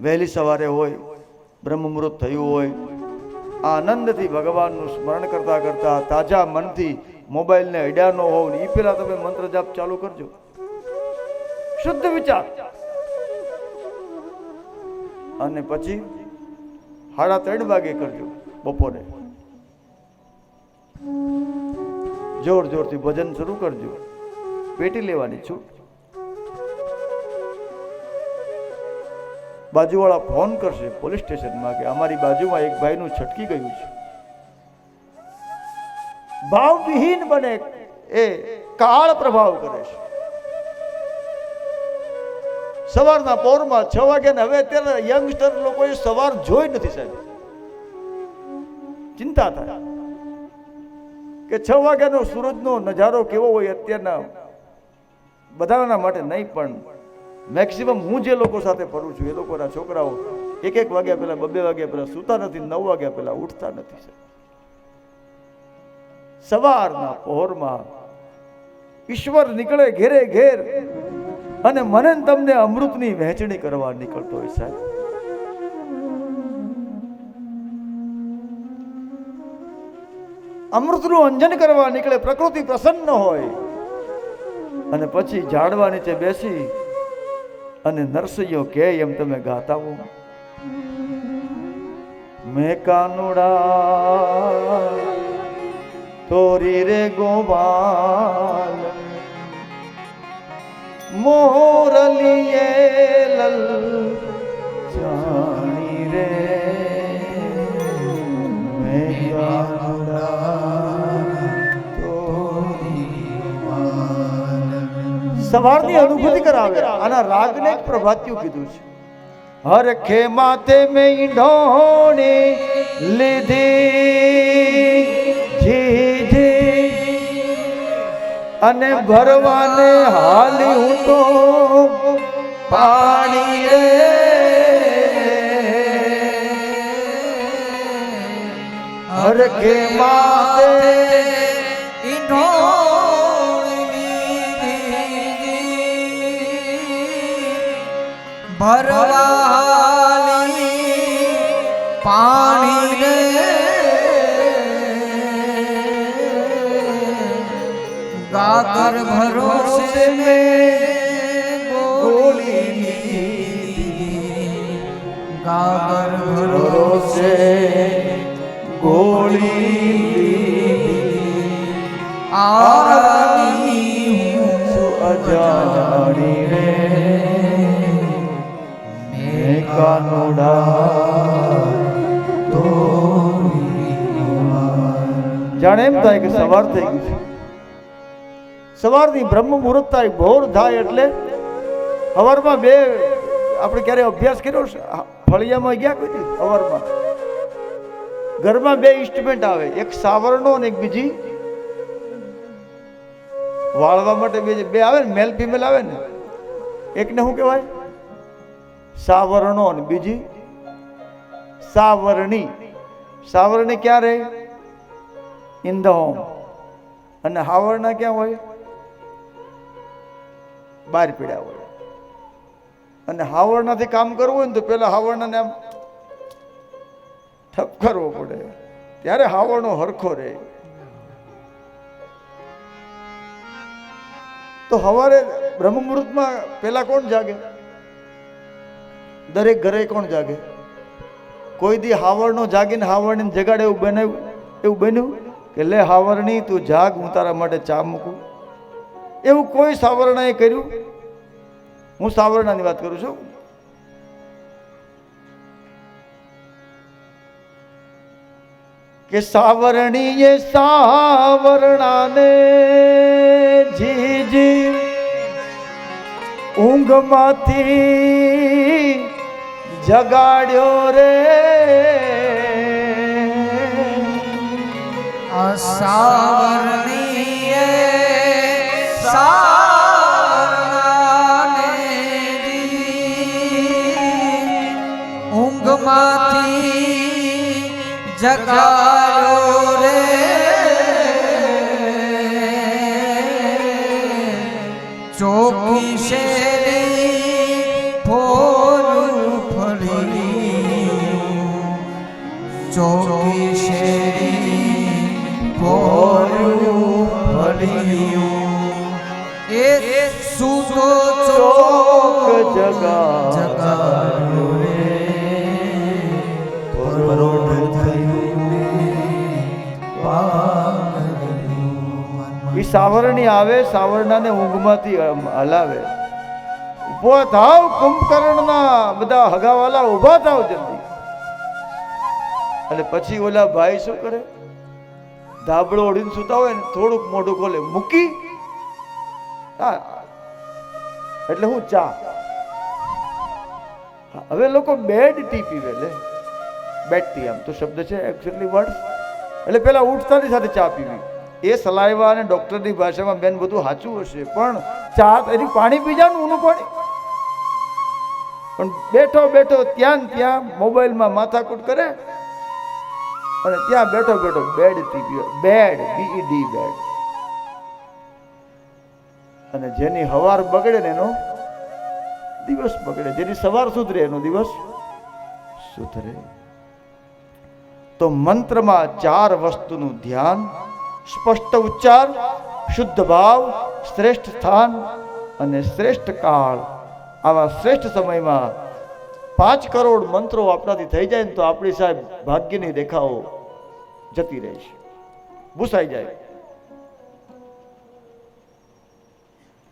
વહેલી સવારે હોય બ્રહ્મમુહૂર્ત થયું હોય, આનંદથી ભગવાનનું સ્મરણ કરતાં કરતાં તાજા મનથી મોબાઈલને અડ્યા ન હોવ ને એ પહેલાં તમે મંત્ર જાપ ચાલુ કરજો. શુદ્ધ વિચાર. અને પછી સાડા ત્રણ વાગે કરજો બપોરે. જોર જોરથી ભજન શરૂ કરજો. પેટી લેવાની છૂટ. બાજુવાળા ફોન કરશે પોલીસ સ્ટેશનમાં કે અમારી બાજુમાં એક ભાઈનું છટકી ગયું છે. ભાવવિહીન બને એ કાળ પ્રભાવ કરે છે. સવારના પોરમાં છ વાગે ને હવે અત્યારે યંગસ્ટર લોકોએ સવાર જોઈ નથી સાહેબ. ચિંતા થાય. કે છ વાગ્યાનો સૂરજનો નજારો કેવો હોય અત્યારના બધાના માટે નહીં પણ મેક્સિમમ હું જે લોકો સાથે ફરું છું, એ લોકોના છોકરાઓ એક એક વાગ્યા પહેલાં, બબે વાગ્યા પહેલાં સૂતા નથી, નવ વાગ્યા પહેલાં ઉઠતા નથી સવારના પહોરમાં ઈશ્વર નીકળે ઘેરે ઘેર અને મને તમને અમૃતની વહેંચણી કરવા નીકળતો હોય, સાહેબ. અમૃતનું અંજન કરવા નીકળે, પ્રકૃતિ પ્રસન્ન હોય અને પછી ઝાડવા નીચે બેસી અને નરસૈયો કે એમ તમે ગાતા હો મેં કાનુડા તોરી રે ગોવાલ મોરલીએ લલ જાણી રે. સવારની અનુભૂતિ કરાવે. આના રાગને એક પ્રભાત્યું કીધું છે. હરખે માથે મે ઈંઢોણી લીધી. જી જી અને ભરવાને હાલી હું તો પાણી રે. હર ખે ભરવાલી પાણી રે. ગાગર ભરોસે મે ગાગર ભરોસે ગોળી આની હું અજાણી રે. જાણે એમ થાય કે સવાર થઈ ગયું છે. સવારથી બ્રહ્મ મુહૂર્ત થાય ભોર થાય એટલે સવારમાં બે આપણે ક્યારે અભ્યાસ કર્યો છે? ફળિયામાં ગયા કોઈ? સવારમાં ઘરમાં બે ઇન્સ્ટ્રુમેન્ટ આવે. એક સાવરણો અને એક બીજી વાળવા માટે બે આવે ને મેલ ફિમેલ આવે ને. એકને શું કહેવાય? સાવરણો અને બીજી સાવરણી. સાવરણી ક્યાં રહે ઇન ધ હોમ અને હાવરણા ક્યાં હોય? બહાર પીડ્યા હોય. અને હાવરણાથી કામ કરવું હોય ને તો પેલા હાવરણાને આમ ઠપ કરવો પડે. ત્યારે હાવરણો હરખો રહે. તો હવારે બ્રહ્મ મુહૂર્તમાં પેલા કોણ જાગે? દરેક ઘરે કોણ જાગે? કોઈ દી હાવરનો જાગીને હાવરણીને જગાડે એવું બનાવ્યું એવું બન્યું? કે લે હાવરણી, તું જાગ, હું તારા માટે ચા મૂકું. એવું કોઈ સાવરણાએ કર્યું? હું સાવરણાની વાત કરું છું. કે સાવરણીએ સાવરણાને જીજી ઊંઘમાંથી જગાડ્યો રે. સાવરણીએ ઊંઘમાંથી જગાડ્યો રે. ચોકી શેરી ભોર્યું. ફળિયું એ સૂતો ચોક જગા એ સાવરણી આવે, સાવરણાને ઊંઘમાંથી હલાવે. ઊભો થાવ, કુંભકર્ણના બધા હગાવાલા ઊભા થાવ જલ્દી. અને પછી ઓલા ભાઈ શું કરે? ધાબળો ઓઢીને સુતા હોય ને, થોડુંક મોઢું ખોલે, મૂકી. હા, એટલે હું ચા. હવે લોકો બેડ ટી પીવે લે. બેડ ટી આમ તો શબ્દ છે એકચ્યુઅલી વર્ડ એટલે પેલા ઉઠતાની સાથે ચા પીવી. એ સલાઈવા અને ડોક્ટરની ભાષામાં બેન બધું સાચું હશે, પણ ચા એની પાણી પી જાવ ઊનું પાણી. પણ બેઠો બેઠો ત્યાં ત્યાં મોબાઈલમાં માથાકૂટ કરે અને ત્યાં બેઠો બેઠો બેડથી ગયો. બેડ બીઈ બેડ અને જેની હવાર બગડે ને એનો દિવસ બગડે. જેની સવાર સુધરે એનો દિવસ સુધરે. તો મંત્રમાં ચાર વસ્તુનું ધ્યાન, સ્પષ્ટ ઉચ્ચાર, શુદ્ધ ભાવ, શ્રેષ્ઠ સ્થાન અને શ્રેષ્ઠ કાળ. આવા શ્રેષ્ઠ સમયમાં પાંચ કરોડ મંત્રો આપણાથી થઈ જાય ને તો આપણી સાહેબ ભાગ્યની રેખાઓ જતી રહે છે. ભૂસાઈ જાય.